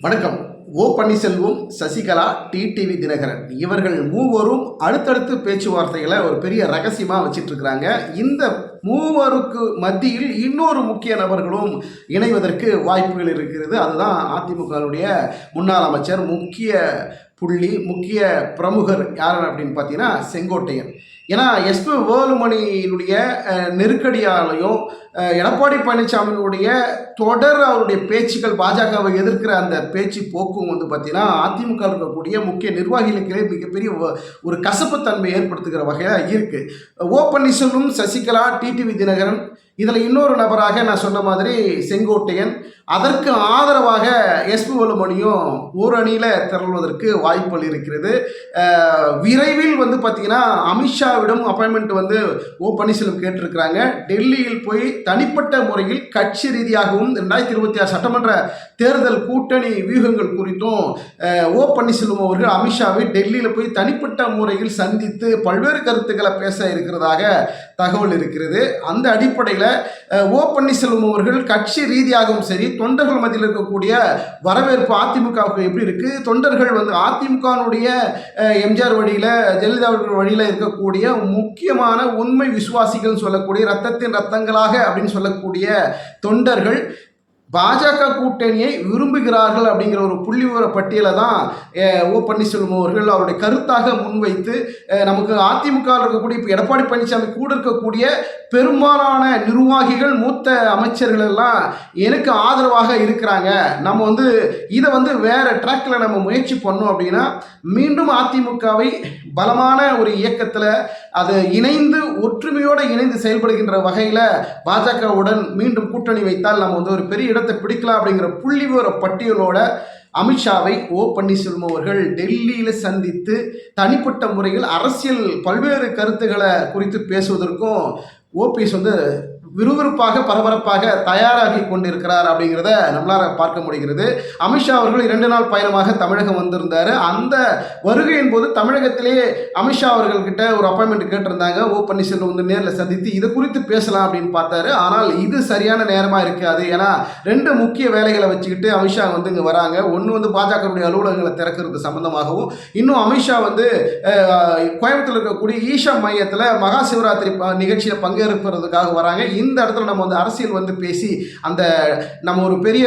வணக்கம். O Panneerselvam Sasikala TTV Dhinakaran. இவர்கள் மூவரும் அடுத்தடுத்து பேச்சுவார்த்தைகளை ஒரு பெரிய ரகசியமாக வச்சிட்ருக்கிறாங்க. இந்த மூவருக்கு மத்தியில் இன்னொரு முக்கிய நபர்களும் இணைவதற்கு வாய்ப்புகள் இருக்கிறது. அதுதான் அதிமுகவுடைய முன்னாள் அமைச்சர் முக்கிய புள்ளி முக்கிய பிரமுகர் யார் அப்படின்னு பார்த்தீங்கன்னா செங்கோட்டையன். ஏன்னா எஸ்பி வேலுமணியினுடைய நெருக்கடியாலையும் எடப்பாடி பழனிசாமியினுடைய தொடர் அவருடைய பேச்சுக்கள் பாஜகவை எதிர்க்கிற அந்த பேச்சு போக்கும் வந்து பார்த்தீங்கன்னா அதிமுக இருக்கக்கூடிய முக்கிய நிர்வாகிகளுக்கே மிகப்பெரிய ஒ- ஒரு கசப்புத்தன்மை ஏற்படுத்துகிற வகையாக இருக்குது O Panneerselvam Sasikala T. TTV Dhinakaran இதில் இன்னொரு நபராக நான் சொன்ன மாதிரி செங்கோட்டையன். அதற்கு ஆதரவாக எஸ்பி வலுமணியும் ஒரு அணியில் திரள்வதற்கு வாய்ப்புகள் இருக்கிறது விரைவில் வந்து பார்த்திங்கன்னா அமித்ஷாவிடம் அப்பாயின்மெண்ட் வந்து ஓ பன்னீர்செல்வம் கேட்டிருக்கிறாங்க. டெல்லியில் போய் தனிப்பட்ட முறையில் கட்சி ரீதியாகவும் ரெண்டாயிரத்தி இருபத்தி ஆறு சட்டமன்ற தேர்தல் கூட்டணி வியூகங்கள் குறித்தும் ஓ பன்னீர்செல்வம் அவர்கள் அமித்ஷாவை டெல்லியில் போய் தனிப்பட்ட முறையில் சந்தித்து பல்வேறு கருத்துக்களை பேச இருக்கிறதாக தகவல் இருக்கிறது. அந்த அடிப்படையில் ஓ பன்னீர்செல்வம் அவர்கள் கட்சி ரீதியாகவும் சரி தொண்டர்கள் மத்தியில் இருக்கக்கூடிய வரவேற்பு அதிமுகவுக்கு எப்படி இருக்குது தொண்டர்கள் வந்து அதிமுகனுடைய எம்ஜிஆர் வழியில் ஜெயலலிதா அவர்கள் வழியில் இருக்கக்கூடிய முக்கியமான உண்மை விசுவாசிகள் சொல்லக்கூடிய ரத்தத்தின் ரத்தங்களாக அப்படின்னு சொல்லக்கூடிய தொண்டர்கள் பாஜக கூட்டணியை விரும்புகிறார்கள் அப்படிங்கிற ஒரு புள்ளி விவர பட்டியலை தான் ஓ பன்னீர்செல்வம் அவர்கள் அவருடைய கருத்தாக முன்வைத்து நமக்கு அதிமுக இருக்கக்கூடிய இப்போ எடப்பாடி பழனிசாமி கூட இருக்கக்கூடிய பெரும்பாலான நிர்வாகிகள் மூத்த அமைச்சர்கள் எல்லாம் எனக்கு ஆதரவாக இருக்கிறாங்க. நம்ம வந்து இதை வந்து வேற ட்ராக்ல நம்ம முயற்சி பண்ணோம் அப்படின்னா மீண்டும் அதிமுகவை பலமான ஒரு இயக்கத்தில் அது இணைந்து ஒற்றுமையோடு இணைந்து செயல்படுகின்ற வகையில் பாஜகவுடன் மீண்டும் கூட்டணி வைத்தால் நம்ம வந்து ஒரு பெரிய இடத்தை பிடிக்கலாம் அப்படிங்கிற புள்ளி விவர பட்டியலோட அமித்ஷாவை ஓ பன்னீர்செல்வம் அவர்கள் டெல்லியில் சந்தித்து தனிப்பட்ட முறையில் அரசியல் பல்வேறு கருத்துக்களை குறித்து பேசுவதற்கும் ஓபிஎஸ் வந்து விறுவிறுப்பாக பரபரப்பாக தயாராகி கொண்டிருக்கிறார் அப்படிங்கிறத நம்மளால் பார்க்க முடிகிறது. அமித்ஷா அவர்கள் இரண்டு நாள் பயணமாக தமிழகம் வந்திருந்தார். அந்த வருகையின் போது தமிழகத்திலேயே அமித்ஷா அவர்கள்கிட்ட ஒரு அப்பாயின்மெண்ட் கேட்டிருந்தாங்க. ஓ பன்னீர்செல்வம் வந்து நேரில் சந்தித்து இது குறித்து பேசலாம் அப்படின்னு பார்த்தாரு. ஆனால் இது சரியான நேரமாக இருக்காது. ஏன்னா ரெண்டு முக்கிய வேலைகளை வச்சுக்கிட்டு அமித்ஷா வந்து இங்கே வராங்க. ஒன்று வந்து பாஜகவுடைய அலுவலகங்களை திறக்கிறது சம்பந்தமாகவும் இன்னும் அமித்ஷா வந்து கோயம்புத்தூர் இருக்கக்கூடிய ஈஷா மையத்தில் மகா சிவராத்திரி நிகழ்ச்சியை நிகழ்ச்சியில் பங்கேற்பதற்காக வராங்க. இந்த இந்த இடத்துல நம்ம வந்து அரசியல் வந்து பேசி அந்த நம்ம ஒரு பெரிய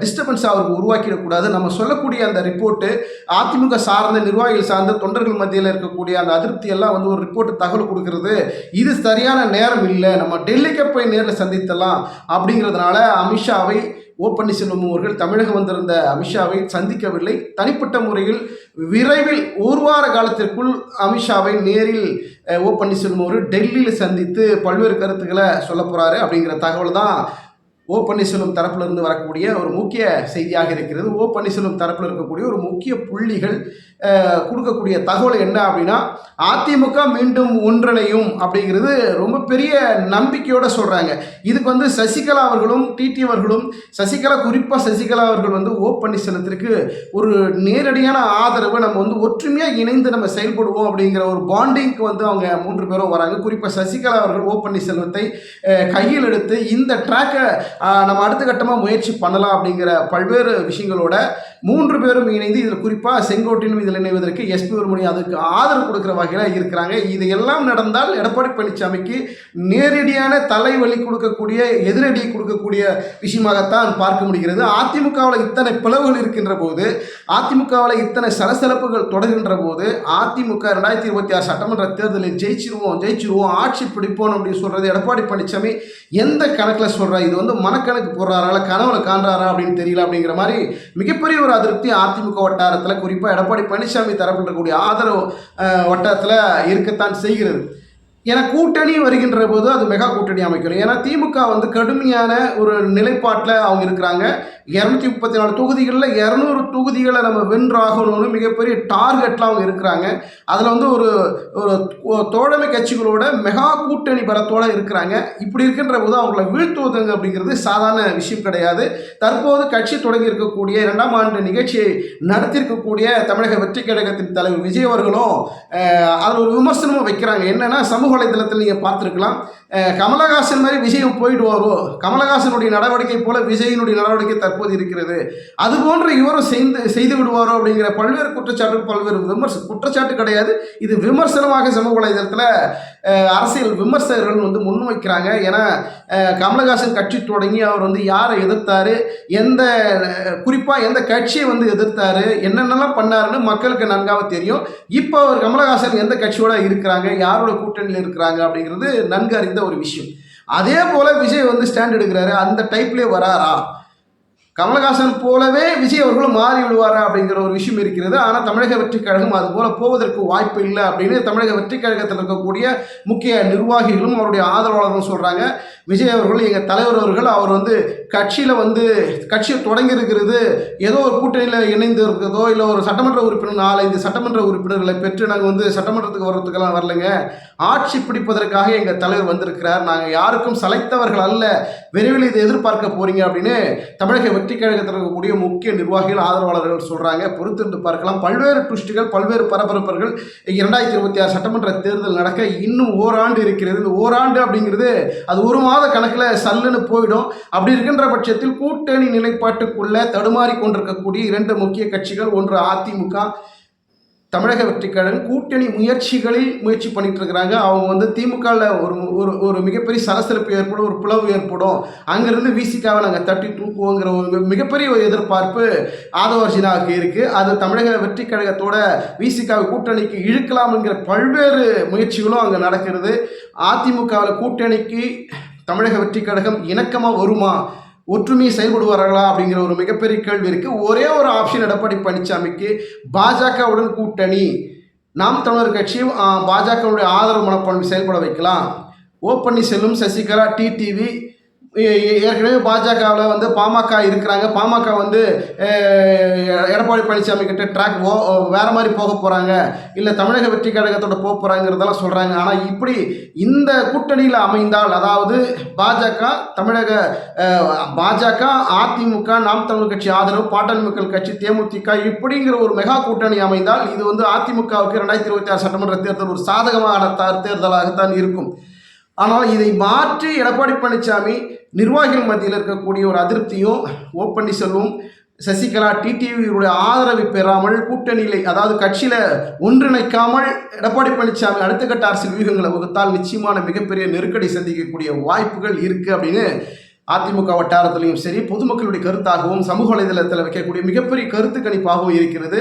டிஸ்டர்பன்ஸ் அவருக்கு உருவாக்கிடக்கூடாது. நம்ம சொல்லக்கூடிய அந்த ரிப்போர்ட்டு அதிமுக சார்ந்த நிர்வாகிகள் சார்ந்த தொண்டர்கள் மத்தியில் இருக்கக்கூடிய அந்த அதிருப்தி எல்லாம் வந்து ஒரு ரிப்போர்ட்டு தகவல் கொடுக்கறது. இது சரியான நேரம் இல்லை. நம்ம டெல்லிக்கு போய் நேரில் சந்தித்தலாம் அப்படிங்கிறதுனால அமித்ஷாவை ஓ பன்னீர்செல்வம் அவர்கள் தமிழகம் வந்திருந்த அமித்ஷாவை சந்திக்கவில்லை. தனிப்பட்ட முறையில் விரைவில் ஒரு வார காலத்திற்குள் அமித்ஷாவை நேரில் ஓ பன்னீர்செல்வம் ஒரு டெல்லியில் சந்தித்து பல்வேறு கருத்துக்களை சொல்ல போகிறாரு அப்படிங்கிற தகவல் தான் ஓ பன்னீர்செல்வம் தரப்புல இருந்து வரக்கூடிய ஒரு முக்கிய செய்தியாக இருக்கிறது. ஓ பன்னீர்செல்வம் தரப்பில் இருக்கக்கூடிய ஒரு முக்கிய புள்ளிகள் கொடுக்கக்கூடிய தகவல் என்ன அப்படின்னா அதிமுக மீண்டும் ஒன்றிணையும் அப்படிங்கிறது ரொம்ப பெரிய நம்பிக்கையோட சொல்கிறாங்க இதுக்கு வந்து சசிகலா அவர்களும் டிடி அவர்களும் சசிகலா குறிப்பாக சசிகலா அவர்கள் வந்து ஓ பன்னீர்செல்வத்திற்கு ஒரு நேரடியான ஆதரவு நம்ம வந்து ஒற்றுமையாக இணைந்து நம்ம செயல்படுவோம் அப்படிங்கிற ஒரு பாண்டிங்க்கு வந்து அவங்க மூன்று பேரும் வராங்க. குறிப்பாக சசிகலா அவர்கள் ஓ பன்னீர்செல்வத்தை கையில் எடுத்து இந்த ட்ராக்கை நம்ம அடுத்த கட்டமாக முயற்சி பண்ணலாம் அப்படிங்கிற பல்வேறு விஷயங்களோட மூன்று பேரும் இணைந்து இதில் குறிப்பாக செங்கோட்டையிலும் இதில் இணைவதற்கு எஸ்பி வருமணி அதுக்கு ஆதரவு கொடுக்குற வகையில் இருக்கிறாங்க. இது எல்லாம் நடந்தால் எடப்பாடி பழனிசாமிக்கு நேரடியான தலைவலி கொடுக்கக்கூடிய எதிரடி கொடுக்கக்கூடிய விஷயமாகத்தான் பார்க்க முடிகிறது. அதிமுகவில் இத்தனை பிளவுகள் இருக்கின்ற போது அதிமுகவில் இத்தனை சலசலப்புகள் தொடர்கின்ற போது அதிமுக ரெண்டாயிரத்தி இருபத்தி ஆறு சட்டமன்ற தேர்தலில் ஜெயிச்சிருவோம் ஜெயிச்சிருவோம் ஆட்சி பிடிப்போம் அப்படின்னு சொல்கிறது எடப்பாடி பழனிசாமி எந்த கணக்கில் சொல்கிறா இது வந்து மனக்கணக்கு போடுறாரா கனவுல காண்றாரா அப்படின்னு தெரியல அப்படிங்கிற மாதிரி மிகப்பெரிய ஒரு அதிருப்தி அதிமுக வட்டாரத்தில் குறிப்பாக எடப்பாடி பழனிசாமி தரப்பில் இருக்கக்கூடிய ஆதரவு வட்டாரத்தில் இருக்கத்தான் செய்கிறது. ஏன்னா கூட்டணி வருகின்ற போது அது மெகா கூட்டணி அமைக்கணும். ஏன்னா திமுக வந்து கடுமையான ஒரு நிலைப்பாட்டில் அவங்க இருக்கிறாங்க. இரநூத்தி முப்பத்தி நாலு தொகுதிகளில் இரநூறு தொகுதிகளை நம்ம வென்றாகணும்னு மிகப்பெரிய டார்கெட்டில் அவங்க இருக்கிறாங்க. அதில் வந்து ஒரு ஒரு தோழமை கட்சிகளோட மெகா கூட்டணி பலத்தோடு இருக்கிறாங்க. இப்படி இருக்கின்ற போது அவங்கள வீழ்த்துவதுங்க அப்படிங்கிறது சாதாரண விஷயம் கிடையாது. தற்போது கட்சி தொடங்கி இருக்கக்கூடிய இரண்டாம் ஆண்டு நிகழ்ச்சியை நடத்தியிருக்கக்கூடிய தமிழக வெற்றி கழகத்தின் தலைவர் விஜய் அவர்களும் அதில் ஒரு விமர்சனமும் வைக்கிறாங்க. என்னென்னா சமூக வலைதளத்தில் நீங்கள் பார்த்துருக்கலாம். கமலஹாசன் மாதிரி விஜய் போயிடுவாரோ கமலஹாசனுடைய நடவடிக்கை போல விஜயினுடைய நடவடிக்கை தற்போது இருக்கிறது. அது போன்று இவரும் செய்து செய்து விடுவாரோ அப்படிங்கிற பல்வேறு குற்றச்சாட்டுகள் பல்வேறு விமர்ச குற்றச்சாட்டு கிடையாது. இது விமர்சனமாக சமூக வலைதளத்தில் அரசியல் விமர்சகர்கள் வந்து முன்வைக்கிறாங்க. ஏன்னா கமலஹாசன் கட்சி தொடங்கி அவர் வந்து யாரை எதிர்த்தார்? எந்த குறிப்பாக எந்த கட்சியை வந்து எதிர்த்தார்? என்னென்னலாம் பண்ணாருன்னு மக்களுக்கு நன்றாக தெரியும். இப்போ அவர் கமலஹாசன் எந்த கட்சியோட இருக்கிறாங்க? யாரோட கூட்டணியில் இருக்கிறாங்க அப்படிங்கிறது நன்கு அறிந்த ஒரு விஷயம். அதே போல் விஜய் வந்து ஸ்டாண்ட் எடுக்கிறாரு அந்த டைப்லேயே வராரா? கமலஹாசன் போலவே விஜய் அவர்களும் மாறி விடுவாரா அப்படிங்கிற ஒரு விஷயம் இருக்கிறது. ஆனால் தமிழக வெற்றிக் கழகம் அது போல போவதற்கு வாய்ப்பு இல்லை அப்படின்னு தமிழக வெற்றிக் கழகத்தில் இருக்கக்கூடிய முக்கிய நிர்வாகிகளும் அவருடைய ஆதரவாளர்களும் சொல்கிறாங்க விஜய் அவர்கள் எங்கள் தலைவர் அவர்கள் அவர் வந்து கட்சியில் வந்து கட்சியை தொடங்கி இருக்கிறது. ஏதோ ஒரு கூட்டணியில் இணைந்து இருக்கிறதோ இல்லை ஒரு சட்டமன்ற உறுப்பினர் நாலஞ்சு சட்டமன்ற உறுப்பினர்களை பெற்று நாங்கள் வந்து சட்டமன்றத்துக்கு வர்றதுக்கெல்லாம் வரலைங்க. ஆட்சி பிடிப்பதற்காக எங்கள் தலைவர் வந்திருக்கிறார். நாங்கள் யாருக்கும் சலைத்தவர்கள் அல்ல. விரைவில் இதை எதிர்பார்க்க போறீங்க அப்படின்னு தமிழக வெற்றி கழகத்தில் இருக்கக்கூடிய முக்கிய நிர்வாகிகள் ஆதரவாளர்கள் சொல்கிறாங்க பொறுத்திருந்து பார்க்கலாம். பல்வேறு ட்விஸ்டுகள் பல்வேறு பரபரப்புகள் இரண்டாயிரத்தி இருபத்தி ஆறு சட்டமன்ற தேர்தல் நடக்க இன்னும் ஓராண்டு இருக்கிறது. இந்த ஓராண்டு அப்படிங்கிறது அது ஒரு மாத கணக்கில் சல்லுன்னு போயிடும். அப்படி இருக்கின்ற பட்சத்தில் கூட்டணி நிலைப்பாட்டுக்குள்ளே தடுமாறி கொண்டிருக்கக்கூடிய இரண்டு முக்கிய கட்சிகள் ஒன்று அதிமுக தமிழக வெற்றிக்காரன் கூட்டணி முயற்சிகளில் முயற்சி பண்ணிட்டு இருக்கிறாங்க அவங்க வந்து திமுகவில் ஒரு ஒரு ஒரு மிகப்பெரிய சலசலப்பு ஏற்படும் ஒரு பிளவு ஏற்படும். அங்கேருந்து விசிகாவை நாங்கள் தட்டி தூக்குவோங்கிற ஒரு மிகப்பெரிய ஒரு எதிர்பார்ப்பு ஆதவர்ஜினாவுக்கு இருக்குது அது தமிழக வெற்றி கழகத்தோட விசிகாவை கூட்டணிக்கு இழுக்கலாம்ங்கிற பல்வேறு முயற்சிகளும் அங்கே நடக்கிறது. அதிமுகவில் கூட்டணிக்கு தமிழக வெற்றி கழகம் இணக்கமாக வருமா? ஒற்றுமையை செயல்படுவார்களா அப்படிங்கிற ஒரு மிகப்பெரிய கேள்வி இருக்குது ஒரே ஒரு ஆப்ஷன் எடப்பாடி பழனிசாமிக்கு பாஜகவுடன் கூட்டணி. நாம் தமிழர் கட்சியும் பாஜகவுடைய ஆதரவு மனப்பான்மை செயல்பட வைக்கலாம். ஓ பன்னீர்செல்வம் சசிகலா டிடிவி ஏற்கனவே பாஜகவில் வந்து பாமக இருக்கிறாங்க. பாமக வந்து எடப்பாடி பழனிசாமி கிட்ட ட்ராக் ஓ வேறு மாதிரி போக போகிறாங்க இல்லை தமிழக வெற்றி கழகத்தோட போக போகிறாங்கிறதெல்லாம் சொல்கிறாங்க ஆனால் இப்படி இந்த கூட்டணியில் அமைந்தால் அதாவது பாஜக தமிழக பாஜக அதிமுக நாம் தமிழ் கட்சி ஆதரவு பாட்டாளி மக்கள் கட்சி தேமுதிக இப்படிங்கிற ஒரு மெகா கூட்டணி அமைந்தால் இது வந்து அதிமுகவுக்கு ரெண்டாயிரத்தி இருபத்தி ஆறு சட்டமன்ற தேர்தல் ஒரு சாதகமான தேர்தலாகத்தான் இருக்கும். ஆனால் இதை மாற்றி எடப்பாடி பழனிசாமி நிர்வாகிகள் மத்தியில் இருக்கக்கூடிய ஒரு அதிருப்தியும் ஓ பன்னீர்செல்வம் சசிகலா டிடிவியுடைய ஆதரவை பெறாமல் கூட்டணியில் அதாவது கட்சியில் ஒன்றிணைக்காமல் எடப்பாடி பழனிசாமி அடுத்த கட்ட அரசியல் வியூகங்களை வகுத்தால் நிச்சயமான மிகப்பெரிய நெருக்கடி சந்திக்கக்கூடிய வாய்ப்புகள் இருக்குது அப்படின்னு அதிமுக வட்டாரத்திலையும் சரி பொதுமக்களுடைய கருத்தாகவும் சமூக வலைதளத்தில் வைக்கக்கூடிய மிகப்பெரிய கருத்து கணிப்பாகவும் இருக்கிறது.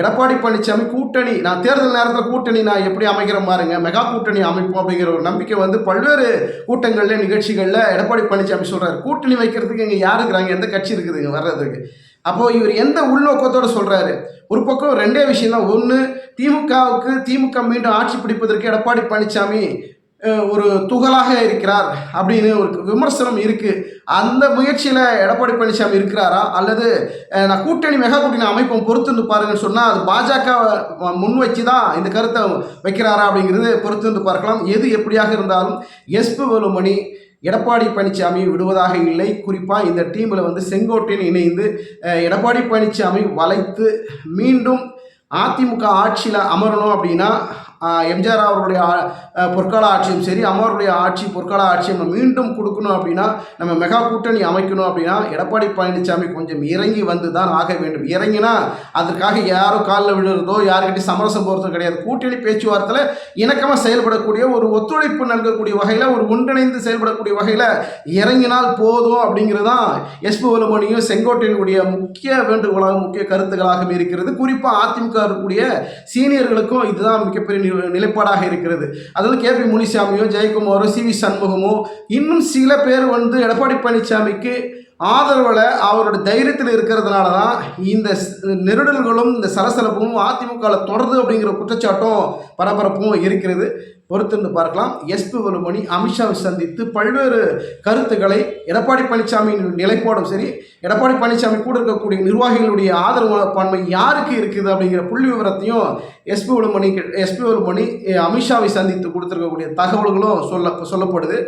எடப்பாடி பழனிசாமி கூட்டணி நான் தேர்தல் நேரத்தில் கூட்டணி நான் எப்படி அமைக்கிற பாருங்க மெகா கூட்டணி அமைப்போம் அப்படிங்கிற ஒரு நம்பிக்கை வந்து பல்வேறு கூட்டங்களில் நிகழ்ச்சிகளில் எடப்பாடி பழனிசாமி சொல்கிறார் கூட்டணி வைக்கிறதுக்கு இங்கே யார் இருக்கிறாங்க? எந்த கட்சி இருக்குதுங்க வர்றதுக்கு? அப்போ இவர் எந்த உள்நோக்கத்தோடு சொல்கிறாரு ஒரு பக்கம் ரெண்டே விஷயம் தான் ஒன்று திமுகவுக்கு திமுக மீண்டும் ஆட்சி பிடிப்பதற்கு எடப்பாடி பழனிசாமி ஒரு துகளாக இருக்கிறார் அப்படின்னு ஒரு விமர்சனம் இருக்குது அந்த முயற்சியில் எடப்பாடி பழனிசாமி இருக்கிறாரா? அல்லது நான் கூட்டணி மெகா கூட்டணி அமைப்போம் பொறுத்துன்னு பாருங்கன்னு சொன்னால் அது பாஜக முன் வச்சு தான் இந்த கருத்தை வைக்கிறாரா அப்படிங்கிறது பொறுத்திருந்து பார்க்கலாம். எது எப்படியாக இருந்தாலும் எஸ்பி வேலுமணி எடப்பாடி பழனிசாமி விடுவதாக இல்லை. குறிப்பாக இந்த டீமில் வந்து செங்கோட்டையன் இணைந்து எடப்பாடி பழனிசாமி வளைத்து மீண்டும் அதிமுக ஆட்சியில் அமரணும் அப்படின்னா எம்ஜிஆர் அவர்களுடைய பொற்கால ஆட்சியும் சரி அமருடைய ஆட்சி பொற்கால ஆட்சியும் நம்ம மீண்டும் கொடுக்கணும் அப்படின்னா நம்ம மெகா கூட்டணி அமைக்கணும் அப்படின்னா எடப்பாடி பழனிசாமி கொஞ்சம் இறங்கி வந்து தான் ஆக வேண்டும். இறங்கினா அதற்காக யாரும் காலில் விழுறதோ யாருக்கிட்டையும் சமரசம் போகிறதோ கிடையாது. கூட்டணி பேச்சுவார்த்தையில் இணக்கமாக செயல்படக்கூடிய ஒரு ஒத்துழைப்பு நல்கக்கூடிய வகையில் ஒரு ஒன்றிணைந்து செயல்படக்கூடிய வகையில் இறங்கினால் போதும் அப்படிங்கிறது தான் எஸ்பி வேலுமணியும் செங்கோட்டையினுடைய முக்கிய வேண்டுகோளாக முக்கிய கருத்துக்களாகவும் இருக்கிறது. குறிப்பாக அதிமுக இருக்கக்கூடிய சீனியர்களுக்கும் இதுதான் மிகப்பெரிய நிலைப்பாடாக இருக்கிறது. அதாவது கே. பி. முனிசாமியோ ஜெயக்குமாரோ சி. வி. சண்முகமோ இன்னும் சில பேர் வந்து எடப்பாடி பழனிசாமிக்கு ஆதரவில் அவரோட தைரியத்தில் இருக்கிறதுனால தான் இந்த நெருடல்களும் இந்த சலசலப்பும் அதிமுகவில் தொடருது அப்படிங்கிற குற்றச்சாட்டும் பரபரப்பும் இருக்கிறது. பொறுத்திருந்து பார்க்கலாம். எஸ்பி வேலுமணி அமித்ஷாவை சந்தித்து பல்வேறு கருத்துக்களை எடப்பாடி பழனிசாமியின் நிலைப்பாடும் சரி எடப்பாடி பழனிசாமி கூட இருக்கக்கூடிய நிர்வாகிகளுடைய ஆதரவு பன்மை யாருக்கு இருக்குது அப்படிங்கிற புள்ளி விவரத்தையும் எஸ்பி வேலுமணி எஸ்பி வேலுமணி அமித்ஷாவை சந்தித்து கொடுத்துருக்கக்கூடிய தகவல்களும் சொல்ல சொல்லப்படுது.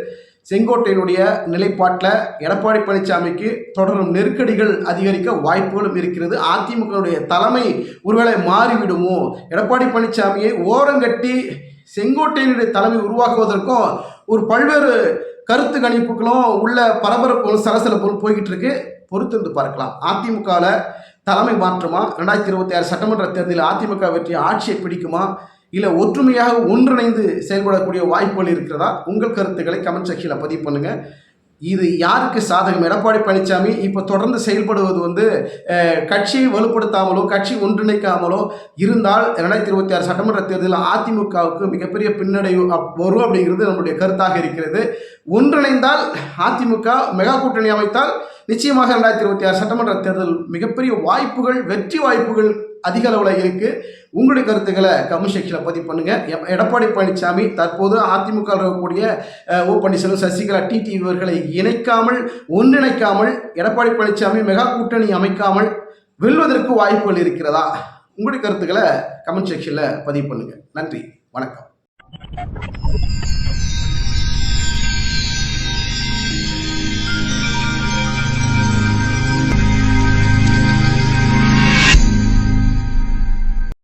செங்கோட்டையினுடைய நிலைப்பாட்டில் எடப்பாடி பழனிசாமிக்கு தொடரும் நெருக்கடிகள் அதிகரிக்க வாய்ப்புகளும் இருக்கிறது. அதிமுகவுடைய தலைமை ஒருவேளை மாறிவிடுமோ? எடப்பாடி பழனிசாமியை ஓரங்கட்டி செங்கோட்டையினுடைய தலைமை உருவாக்குவதற்கும் ஒரு பல்வேறு கருத்து கணிப்புகளும் உள்ள பரபரப்புகளும் சலசலப்புகளும் போய்கிட்டு இருக்கு பொறுத்திருந்து பார்க்கலாம். அதிமுகவில் தலைமை மாற்றமா? ரெண்டாயிரத்தி இருபத்தி ஆறு சட்டமன்ற தேர்தலில் அதிமுக வெற்றி ஆட்சியை பிடிக்குமா? இல்லை ஒற்றுமையாக ஒன்றிணைந்து செயல்படக்கூடிய வாய்ப்புகள் இருக்கிறதா? உங்கள் கருத்துக்களை கமெண்ட் செக்ஷனில் பதிவு பண்ணுங்க. இது யாருக்கு சாதகம்? எடப்பாடி பழனிசாமி இப்போ தொடர்ந்து செயல்படுவது வந்து கட்சியை வலுப்படுத்தாமலோ கட்சி ஒன்றிணைக்காமலோ இருந்தால் ரெண்டாயிரத்தி இருபத்தி ஆறு சட்டமன்ற தேர்தலில் அதிமுகவுக்கு மிகப்பெரிய பின்னடைவு வரும் அப்படிங்கிறது நம்முடைய கருத்தாக இருக்கிறது. ஒன்றிணைந்தால் அதிமுக மெகா கூட்டணி அமைத்தால் நிச்சயமாக ரெண்டாயிரத்தி இருபத்தி ஆறு சட்டமன்ற தேர்தல் மிகப்பெரிய வாய்ப்புகள் வெற்றி வாய்ப்புகள் அதிக அளவில் இருக்கு. உங்களுடைய கருத்துக்களை கமெண்ட் செக்ஷனில் பதிவு பண்ணுங்கள் எடப்பாடி பழனிசாமி தற்போது அதிமுக இருக்கக்கூடிய ஓ பன்னீர்செல்வம் சசிகலா டிடி இவர்களை இணைக்காமல் ஒன்றிணைக்காமல் எடப்பாடி பழனிசாமி மெகா கூட்டணி அமைக்காமல் வெல்வதற்கு வாய்ப்புகள் இருக்கிறதா? உங்களுடைய கருத்துக்களை கமெண்ட் செக்ஷனில் பதிவு பண்ணுங்கள் நன்றி. வணக்கம்.